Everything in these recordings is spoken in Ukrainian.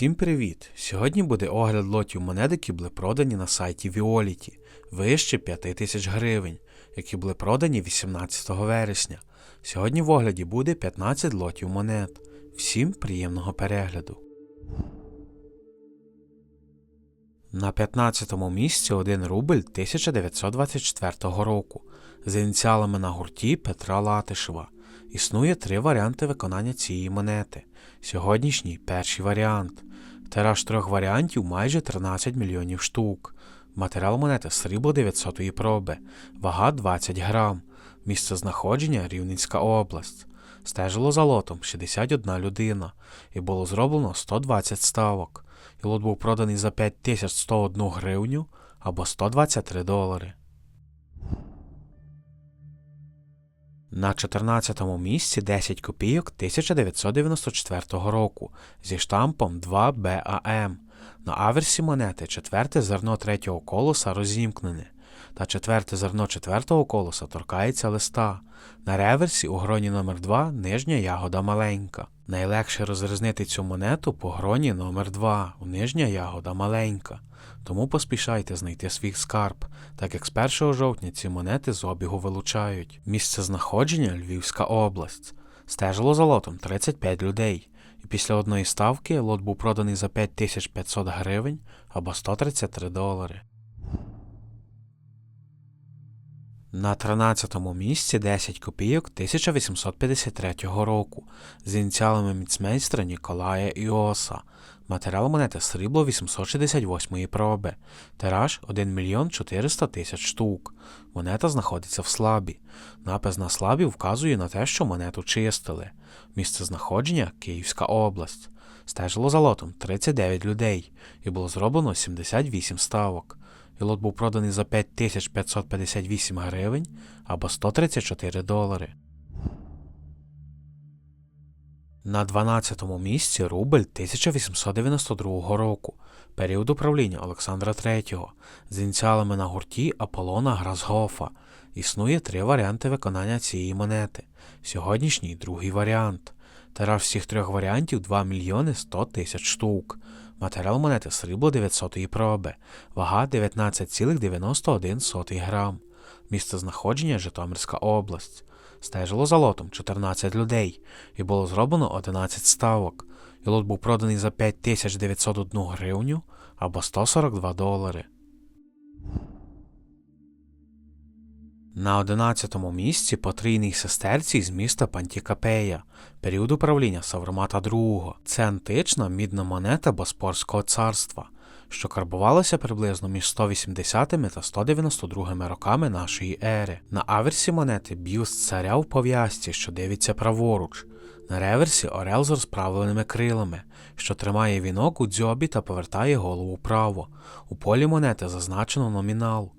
Всім привіт! Сьогодні буде огляд лотів монет, які були продані на сайті Violet, вище 5000 гривень, які були продані 18 вересня. Сьогодні в огляді буде 15 лотів монет. Всім приємного перегляду. На 15-му місці 1 рубль 1924 року з ініціалами на гурті Петра Латишева. Існує три варіанти виконання цієї монети. Сьогоднішній перший варіант. Тираж трьох варіантів майже 13 мільйонів штук. Матеріал монети срібло 900 проби, вага 20 грам, місце знаходження Рівненська область. Стежило за лотом 61 людина і було зроблено 120 ставок. І лот був проданий за 5101 гривню або 123 долари. На 14-му місці 10 копійок 1994 року зі штампом 2BAM. На аверсі монети четверте зерно третього колоса розімкнене, та четверте зерно четвертого колоса торкається листа. На реверсі у гроні номер 2 нижня ягода маленька. Найлегше розрізнити цю монету по гроні номер 2 у нижня ягода маленька. Тому поспішайте знайти свій скарб, так як з 1 жовтня ці монети з обігу вилучають. Місце знаходження Львівська область. Стежило за лотом 35 людей, і після одної ставки лот був проданий за 5500 гривень або 133 долари. На 13-му місці 10 копійок 1853 року з ініціалами міцмейстра Ніколая Іоса. Матеріал монети срібло 868 проби. Тираж 1 мільйон 400 тисяч штук. Монета знаходиться в слабі. Напис на слабі вказує на те, що монету чистили. Місце знаходження Київська область. Стежило за лотом 39 людей і було зроблено 78 ставок і лот був проданий за 5558 гривень або 134 долари. На 12-му місці рубль 1892 року, період управління Олександра III, з ініціалами на гурті Аполлона Грасгофа. Існує три варіанти виконання цієї монети. Сьогоднішній другий варіант. Тираж всіх трьох варіантів 2 мільйони 100 тисяч штук. Матеріал монети срібло 900 проби, вага 19,91 грам. Місце знаходження Житомирська область. Стежило за лотом 14 людей і було зроблено 11 ставок. І лот був проданий за 5901 гривню або 142 долари. На 11-му місці потрійний сестерцій з міста Пантікапея, період управління Савромата II. Це антична мідна монета Боспорського царства, що карбувалася приблизно між 180 та 192 роками нашої ери. На аверсі монети б'юст царя в пов'язці, що дивиться праворуч. На реверсі орел з розправленими крилами, що тримає вінок у дзьобі та повертає голову вправо. У полі монети зазначено номінал.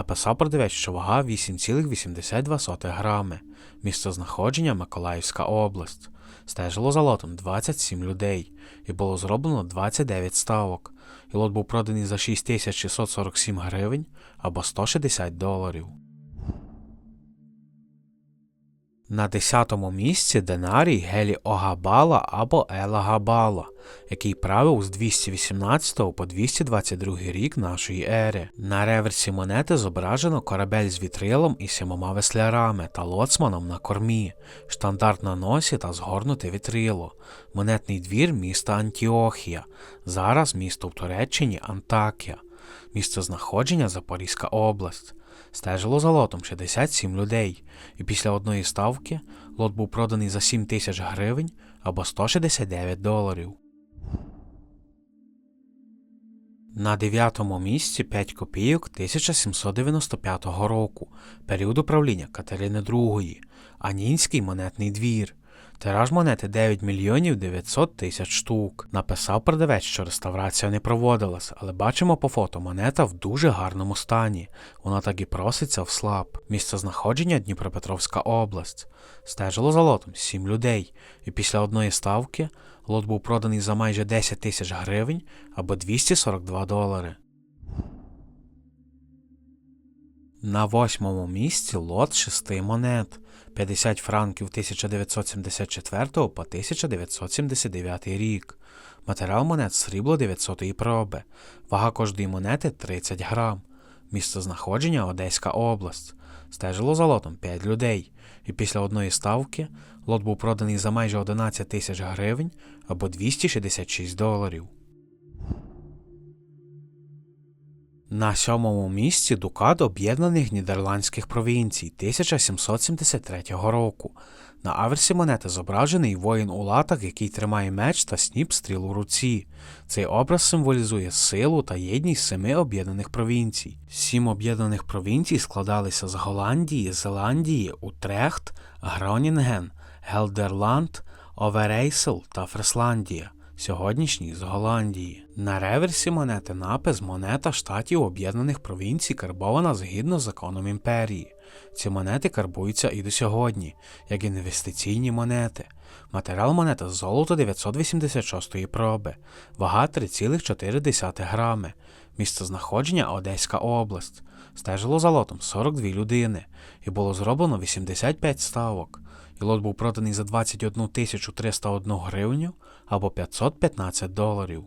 Написав продавець, що вага 8,82 грами, місце знаходження Миколаївська область. Стежило за лотом 27 людей, і було зроблено 29 ставок, і лот був проданий за 6647 гривень або 160 доларів. На 10-му місці Динарій Гелі Огабала або Ела Габала, який правив з 218 по 222 рік нашої ери. На реверсі монети зображено корабель з вітрилом і сімома веслярами та лоцманом на кормі, штандарт на носі та згорнуте вітрило, монетний двір міста Антіохія, зараз місто в Туреччині Антакія, місце знаходження Запорізька область. Стежило за лотом 67 людей, і після одної ставки лот був проданий за 7 тисяч гривень або 169 доларів. На 9-му місці 5 копійок 1795 року, період управління Катерини II, Анінський монетний двір. Тираж монети 9 мільйонів 900 тисяч штук. Написав продавець, що реставрація не проводилась, але бачимо по фото монета в дуже гарному стані. Вона так і проситься в слаб. Місце знаходження Дніпропетровська область. Стежило за лотом 7 людей, і після одної ставки лот був проданий за майже 10 тисяч гривень або 242 долари. На восьмому місці лот шести монет 50 франків 1974 по 1979 рік. Матеріал монет срібло 900 проби. Вага кожної монети 30 грам. Місце знаходження Одеська область. Стежило за лотом 5 людей. І після одної ставки лот був проданий за майже 11 тисяч гривень або 266 доларів. На сьомому місці Дукат Об'єднаних Нідерландських провінцій 1773 року. На аверсі монети зображений воїн у латах, який тримає меч та сніп стріл у руці. Цей образ символізує силу та єдність семи об'єднаних провінцій. Сім об'єднаних провінцій складалися з Голландії, Зеландії, Утрехт, Гронінген, Гелдерланд, Оверейсел та Фресландія сьогоднішній з Голландії. На реверсі монети напис монета штатів Об'єднаних Провінцій карбована згідно з законом імперії. Ці монети карбуються і до сьогодні, як інвестиційні монети. Матеріал монета золото 986 проби, вага 3,4 грами, місце знаходження Одеська область. Стежило за лотом 42 людини, і було зроблено 85 ставок і лот був проданий за 21 301 гривню або 515 доларів.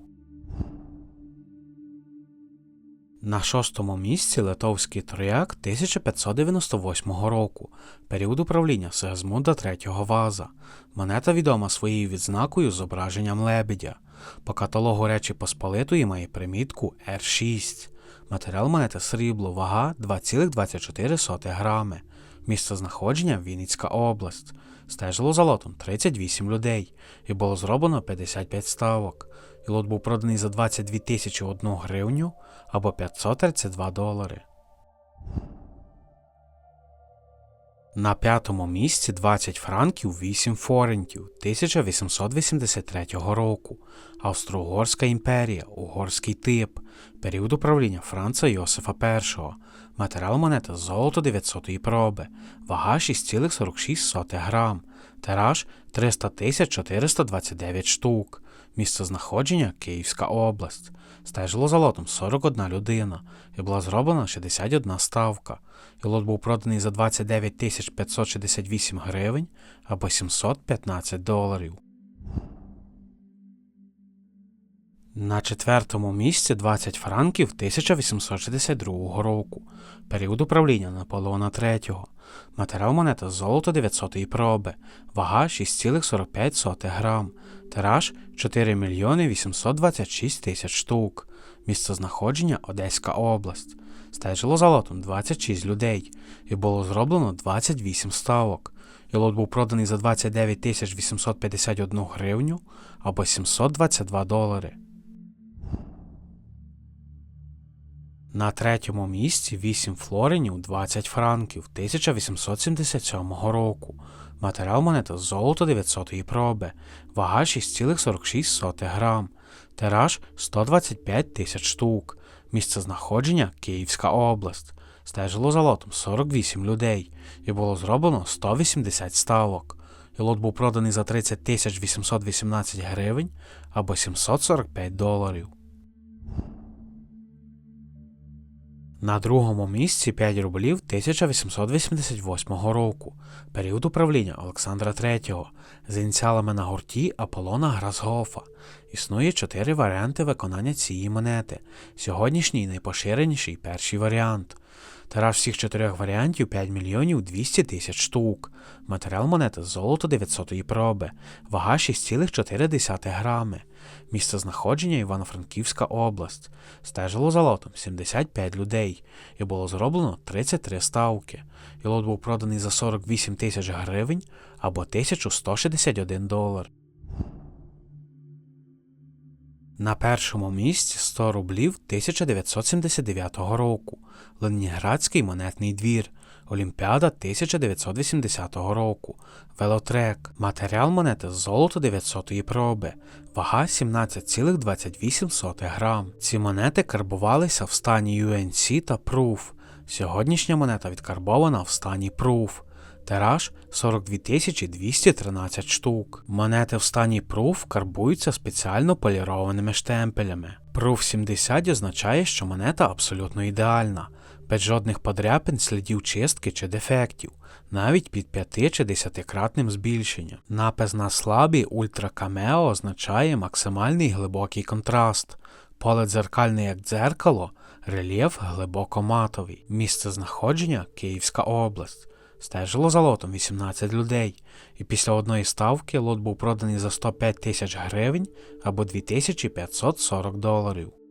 На шостому місці литовський трояк 1598 року, період управління Сигизмунда III Ваза. Монета відома своєю відзнакою зображенням лебедя. По каталогу Речі Посполитої має примітку R6. Матеріал монети срібло, вага 2,24 грами. Місце знаходження Вінницька область. Стежило за лотом 38 людей, і було зроблено 55 ставок. І лот був проданий за 22 тисячі 1 гривню або 532 долари. На п'ятому місці 20 франків 8 форентів 1883 року. Австро-Угорська імперія, угорський тип, період управління Франца Йосифа І. Матеріал монети золото 900 проби, вага 6,46 грам, тираж 300 429 штук, місце знаходження Київська область. Стежило за лотом 41 людина і була зроблена 61 ставка. І лот був проданий за 29 568 гривень або 715 доларів. На четвертому місці 20 франків 1862 року, період управління Наполеона III. Матеріал монета золото 900 проби, вага 6,45 грам, тираж 4 мільйони 826 тисяч штук, місце знаходження Одеська область. Стежило за лотом 26 людей, і було зроблено 28 ставок. І лот був проданий за 29 851 гривню або 722 долари. На третьому місці 8 флоринів 20 франків 1877 року. Матеріал монета золото 900 проби, вага 6,46 грам, тираж 125 тисяч штук, місце знаходження Київська область. Стежило за лотом 48 людей, і було зроблено 180 ставок. І лот був проданий за 30 818 гривень або 745 доларів. На другому місці 5 рублів 1888 року, період управління Олександра III, з ініціалами на гурті Аполлона Грасгофа. Існує чотири варіанти виконання цієї монети. Сьогоднішній найпоширеніший перший варіант. Тираж всіх чотирьох варіантів 5 мільйонів 200 тисяч штук. Матеріал монети золото 900 проби, вага 6,4 грами. Місце знаходження Івано-Франківська область. Стежило за лотом 75 людей, і було зроблено 33 ставки. І лот був проданий за 48 тисяч гривень або 1161 долар. На першому місці 100 рублів 1979 року. Ленінградський монетний двір. Олімпіада 1980 року. Велотрек. Матеріал монети з золото 900 проби. Вага 17,28 грам. Ці монети карбувалися в стані UNC та Proof. Сьогоднішня монета відкарбована в стані Proof. Тираж 42 213 штук. Монети в стані Proof карбуються спеціально полірованими штемпелями. Proof 70 означає, що монета абсолютно ідеальна. Без жодних подряпин, слідів чистки чи дефектів, навіть під 5 чи 10-кратним збільшенням. Напис на слабі Ультра Камео означає максимальний глибокий контраст. Поле дзеркальне як дзеркало, рельєф глибоко матовий. Місце знаходження Київська область. Стежило за лотом 18 людей, і після одної ставки лот був проданий за 105 тисяч гривень або 2540 доларів.